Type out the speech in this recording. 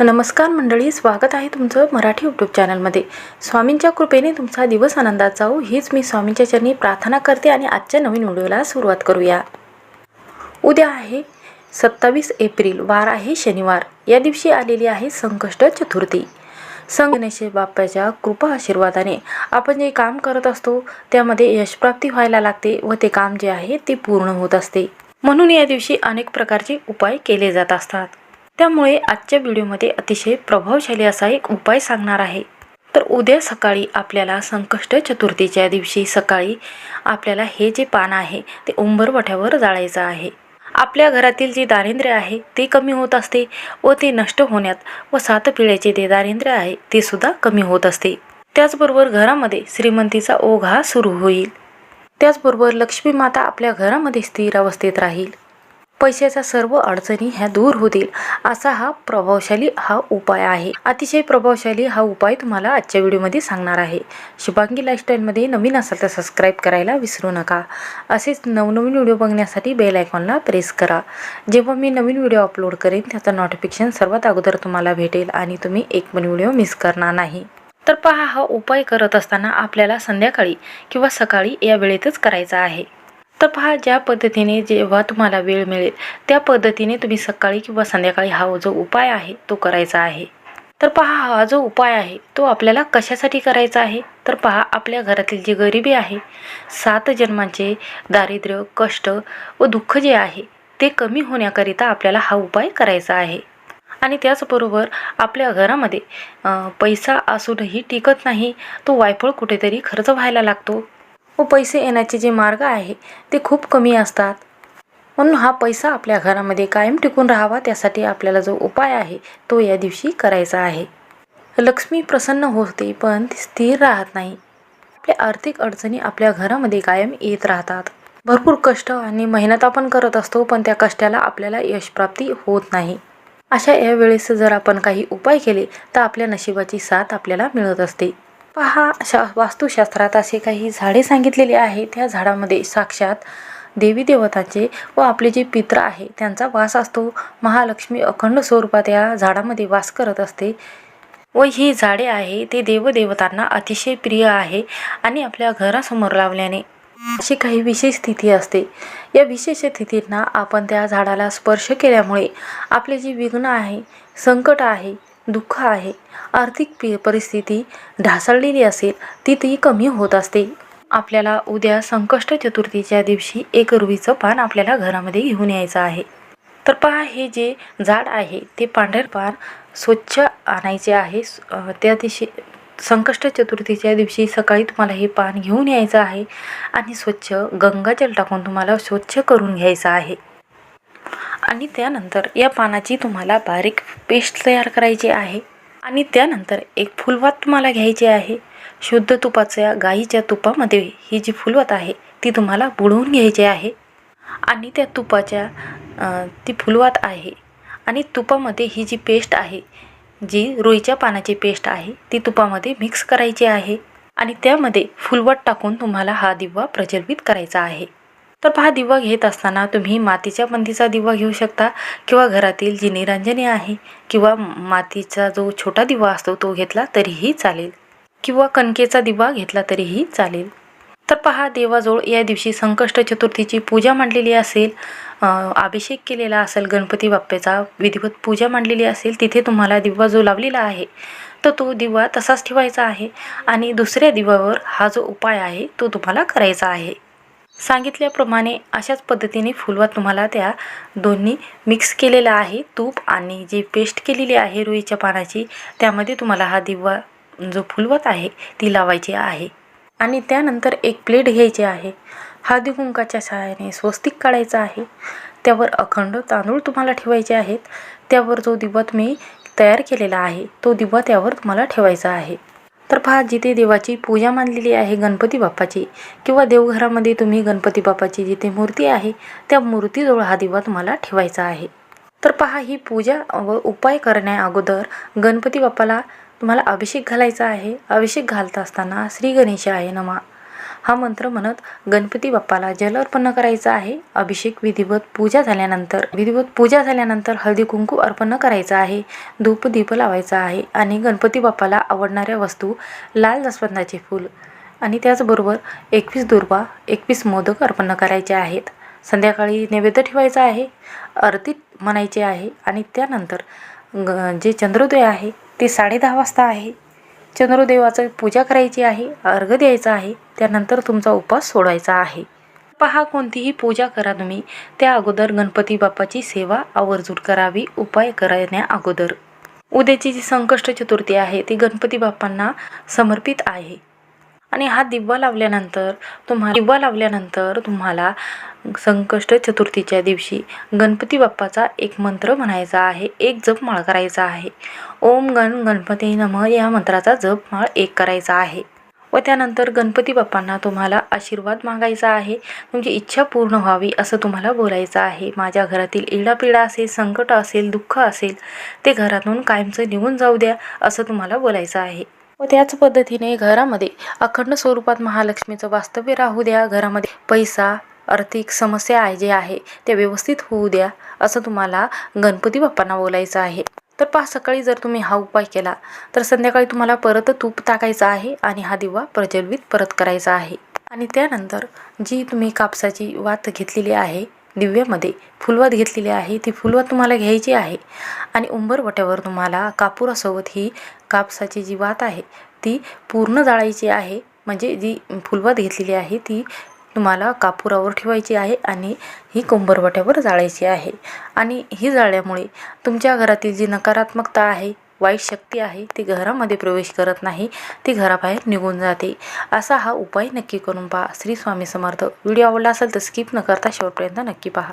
नमस्कार मंडळी स्वागत आहे तुमचं मराठी यूट्यूब चॅनलमध्ये स्वामींच्या कृपेने तुमचा दिवस आनंदात जाऊ हीच मी स्वामींच्या चरणी प्रार्थना करते आणि आजच्या नवीन व्हिडिओला सुरुवात करूया. उद्या आहे सत्तावीस एप्रिल वार आहे शनिवार. या दिवशी आलेली आहे संकष्ट चतुर्थी. संगणेश बाप्पाच्या कृपा आशीर्वादाने आपण जे काम करत असतो त्यामध्ये यशप्राप्ती व्हायला लागते व ते काम जे आहे ते पूर्ण होत असते. म्हणून या दिवशी अनेक प्रकारचे उपाय केले जात असतात. त्यामुळे आजच्या व्हिडिओमध्ये अतिशय प्रभावशाली असा एक उपाय सांगणार आहे. तर उद्या सकाळी आपल्याला संकष्ट चतुर्थीच्या दिवशी सकाळी आपल्याला हे जे पान आहे ते उंबरवठ्यावर जाळायचं आहे. आपल्या घरातील जे दारिद्र्य आहे ते कमी होत असते व ते नष्ट होण्यात व सात पिढ्याचे जे दारिद्र्य आहे ते सुद्धा कमी होत असते. त्याचबरोबर घरामध्ये श्रीमंतीचा ओघा सुरू होईल. त्याचबरोबर लक्ष्मी माता आपल्या घरामध्ये स्थिर अवस्थेत राहील. पैशाच्या सर्व अडचणी ह्या दूर होतील. असा हा प्रभावशाली हा उपाय आहे. अतिशय प्रभावशाली हा उपाय तुम्हाला आजच्या व्हिडिओमध्ये सांगणार आहे. शुभांगी लाईफस्टाईलमध्ये नवीन असाल तर सबस्क्राईब करायला विसरू नका. असेच नवनवीन व्हिडिओ बघण्यासाठी बेल आयकॉनला प्रेस करा. जेव्हा मी नवीन व्हिडिओ अपलोड करेन त्याचं नोटिफिकेशन सर्वात अगोदर तुम्हाला भेटेल आणि तुम्ही एक पण व्हिडिओ मिस करणार नाही. तर पहा हा उपाय करत असताना आपल्याला संध्याकाळी किंवा सकाळी या वेळेतच करायचा आहे. तर पहा ज्या पद्धतीने जेव्हा तुम्हाला वेळ मिळेल त्या पद्धतीने तुम्ही सकाळी किंवा संध्याकाळी हा जो उपाय आहे तो करायचा आहे. तर पहा हा जो उपाय आहे तो आपल्याला कशासाठी करायचा आहे? तर पहा आपल्या घरातील जी गरिबी आहे सात जन्मांचे दारिद्र्य कष्ट व दुःख जे आहे ते कमी होण्याकरिता आपल्याला हा उपाय करायचा आहे. आणि त्याचबरोबर आपल्या घरामध्ये पैसा असूनही टिकत नाही तो वायफळ कुठेतरी खर्च व्हायला लागतो. व पैसे येण्याचे जे मार्ग आहे ते खूप कमी असतात. म्हणून हा पैसा आपल्या घरामध्ये कायम टिकून राहावा त्यासाठी आपल्याला जो उपाय आहे तो या दिवशी करायचा आहे. लक्ष्मी प्रसन्न होते पण ती स्थिर राहत नाही. आपल्या आर्थिक अडचणी आपल्या घरामध्ये कायम येत राहतात. भरपूर कष्ट आणि मेहनत आपण करत असतो पण त्या कष्टाला आपल्याला यशप्राप्ती होत नाही. अशा या वेळेस जर आपण काही उपाय केले तर आपल्या नशिबाची साथ आपल्याला मिळत असते. पहा शा वास्तुशास्त्रात असे काही झाडे सांगितलेले आहे त्या झाडामध्ये साक्षात देवी देवतांचे व आपले जे पित्र आहे त्यांचा वास असतो. महालक्ष्मी अखंड स्वरूपात या झाडामध्ये वास करत असते. व ही झाडे आहे ते देवदेवतांना अतिशय प्रिय आहे आणि आपल्या घरासमोर लावल्याने अशी काही विशेष स्थिती असते. या विशेष स्थितींना आपण त्या झाडाला स्पर्श केल्यामुळे आपले जी विघ्न आहे संकट आहे दुःख आहे. आर्थिक पि परिस्थिती ढासळलेली असेल ती ती कमी होत असते. आपल्याला उद्या संकष्ट चतुर्थीच्या दिवशी एक रुईचं पान आपल्याला घरामध्ये घेऊन यायचं आहे. तर पहा हे जे झाड आहे ते पांढरे पान स्वच्छ आणायचे आहे. त्या दिवशी संकष्ट चतुर्थीच्या दिवशी सकाळी तुम्हाला हे पान घेऊन यायचं आहे आणि स्वच्छ गंगाजल टाकून तुम्हाला स्वच्छ करून घ्यायचं आहे. आणि त्यानंतर या पानाची तुम्हाला बारीक पेस्ट तयार करायची आहे. आणि त्यानंतर एक फुलवात तुम्हाला घ्यायची आहे. शुद्ध तुपाच्या गाईच्या तुपामध्ये ही जी फुलवात आहे ती तुम्हाला बुडवून घ्यायची आहे. आणि त्या तुपाच्या ती फुलवात आहे. आणि तुपामध्ये ही जी पेस्ट आहे जी रुईच्या पानाची पेस्ट आहे ती तुपामध्ये मिक्स करायची आहे. आणि त्यामध्ये फुलवट टाकून तुम्हाला हा दिवा प्रज्वलित करायचा आहे. तर पहा दिवा घेत असताना तुम्ही मातीच्या पंथीचा दिवा घेऊ शकता किंवा घरातील जी निरांजने आहे किंवा मातीचा जो छोटा दिवा असतो तो घेतला तरीही चालेल किंवा कणकेचा दिवा घेतला तरीही चालेल. तर पहा देवाजवळ या दिवशी संकष्ट चतुर्थीची पूजा मांडलेली असेल अभिषेक केलेला असेल गणपती बाप्पेचा विधिवत पूजा मांडलेली असेल तिथे तुम्हाला दिवा जो लावलेला आहे तर तो दिवा तसाच ठेवायचा आहे. आणि दुसऱ्या दिव्यावर हा जो उपाय आहे तो तुम्हाला करायचा आहे. सांगितल्याप्रमाणे अशाच पद्धतीने फुलवात तुम्हाला त्या दोन्ही मिक्स केलेला आहे. तूप आणि जी पेस्ट केलेली आहे रुईच्या पानाची त्यामध्ये तुम्हाला हा दिवा जो फुलवत आहे ती लावायची आहे. आणि त्यानंतर एक प्लेट घ्यायची आहे. हळदी कुंकाच्या सहाय्याने स्वस्तिक काढायचं आहे. त्यावर अखंड तांदूळ तुम्हाला ठेवायचे आहेत. त्यावर जो दिवा तुम्ही तयार केलेला आहे तो दिवा त्यावर तुम्हाला ठेवायचा आहे. तर पहा जिथे देवाची पूजा मानलेली आहे गणपती बाप्पाची किंवा देवघरामध्ये तुम्ही गणपती बाप्पाची जिथे मूर्ती आहे त्या मूर्तीजवळ हा दिवा तुम्हाला ठेवायचा आहे. तर पहा ही पूजा व उपाय करण्या अगोदर गणपती बाप्पाला तुम्हाला अभिषेक घालायचा आहे. अभिषेक घालत असताना श्री गणेश आहे नमा. हा मंत्र म्हणत गणपती बाप्पाला जल अर्पण करायचं आहे. अभिषेक विधिवत पूजा झाल्यानंतर विधिवत पूजा झाल्यानंतर हळदी कुंकू अर्पण करायचं आहे. धूप दीप लावायचा आहे आणि गणपती बाप्पाला आवडणाऱ्या वस्तू लाल जास्वंदाचे फूल आणि त्याचबरोबर एकवीस दुर्वा एकवीस मोदक अर्पण करायचे आहेत. संध्याकाळी नैवेद्य ठेवायचा आहे आरती म्हणायची आहे आणि त्यानंतर ग जे चंद्रोदय आहे ते साडेदहा वाजता आहे. चंद्रदेवाचं पूजा करायची आहे अर्घ द्यायचा आहे त्यानंतर तुमचा उपवास सोडायचा आहे. पहा कोणतीही पूजा करा तुम्ही. त्या अगोदर गणपती बाप्पाची सेवा आवर्जून करावी उपाय करण्या अगोदर. उद्याची जी संकष्ट चतुर्थी आहे ती गणपती बाप्पांना समर्पित आहे. आणि हा दिवा लावल्यानंतर तुम्हाला दिवा लावल्यानंतर तुम्हाला संकष्ट चतुर्थीच्या दिवशी गणपती बाप्पाचा एक मंत्र म्हणायचा आहे एक जपमाळ करायचा आहे. ओम गण गणपती नम या मंत्राचा जपमाळ एक करायचा आहे. व त्यानंतर गणपती बाप्पांना तुम्हाला आशीर्वाद मागायचा आहे तुमची इच्छा पूर्ण व्हावी असं तुम्हाला बोलायचं आहे. माझ्या घरातील इडापिडा असेल संकट असेल दुःख असेल ते घरातून कायमचं निघून जाऊ द्या असं तुम्हाला बोलायचं आहे. व त्याच पद्धतीने घरामध्ये अखंड स्वरूपात महालक्ष्मीचं वास्तव्य राहू द्या. घरामध्ये पैसा आर्थिक समस्या आहे जे आहे ते व्यवस्थित होऊ द्या असं तुम्हाला गणपती बाप्पांना बोलायचं आहे. तर पहा सकाळी जर तुम्ही हा उपाय केला तर संध्याकाळी तुम्हाला परत तूप टाकायचं आहे आणि हा दिवा प्रज्वलित परत करायचा आहे. आणि त्यानंतर जी तुम्ही कापसाची वात घेतलेली आहे दिव्यामध्ये फुलवात घेतलेली आहे. ती फुलवात तुम्हाला घ्यायची आहे. आणि उंबरवट्यावर तुम्हाला कापुरासोबत ही कापसाची जी वात आहे ती पूर्ण जाळायची आहे. म्हणजे जी फुलवात घेतलेली आहे ती तुम्हाला कापुरावर ठेवायची आहे आणि ही कुंभरवट्यावर जाळायची आहे. आणि ही जाळल्यामुळे तुमच्या घरातील जी नकारात्मकता आहे वाईट शक्ती आहे ती घरामध्ये प्रवेश करत नाही ती घराबाहेर निघून जाते. असा हा उपाय नक्की करून पहा. श्री स्वामी समर्थ. व्हिडिओ आवडला असेल तर स्किप न करता शेवटपर्यंत नक्की पहा.